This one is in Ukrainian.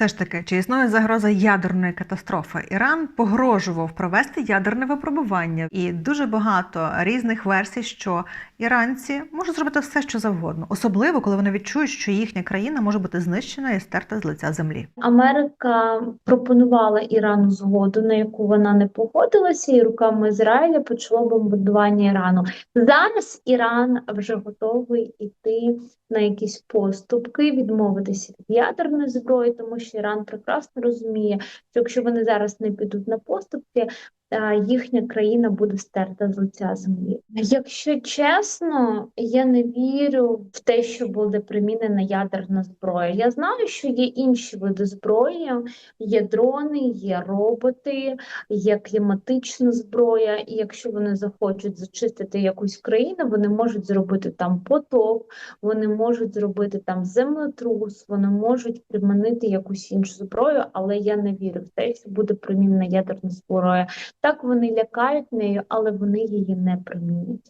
Все ж таки, чи існує загроза ядерної катастрофи? Іран погрожував провести ядерне випробування, і дуже багато різних версій, що іранці можуть зробити все, що завгодно, особливо коли вони відчують, що їхня країна може бути знищена і стерта з лиця землі. Америка пропонувала Ірану згоду, на яку вона не погодилася, і руками Ізраїля почало бомбардування Ірану. Зараз Іран вже готовий іти на якісь поступки, відмовитися від ядерної зброї, тому що Іран прекрасно розуміє, що якщо вони зараз не підуть на поступки, їхня країна буде стерта з лиця землі. Якщо чесно, я не вірю в те, що буде примінена ядерна зброя. Я знаю, що є інші види зброї, є дрони, є роботи, є кліматична зброя, і якщо вони захочуть зачистити якусь країну, вони можуть зробити там потоп, вони можуть зробити там землетрус, вони можуть примінити якусь іншу зброю, але я не вірю в те, що буде примінена ядерна зброя. Так вони лякають нею, але вони її не примінять.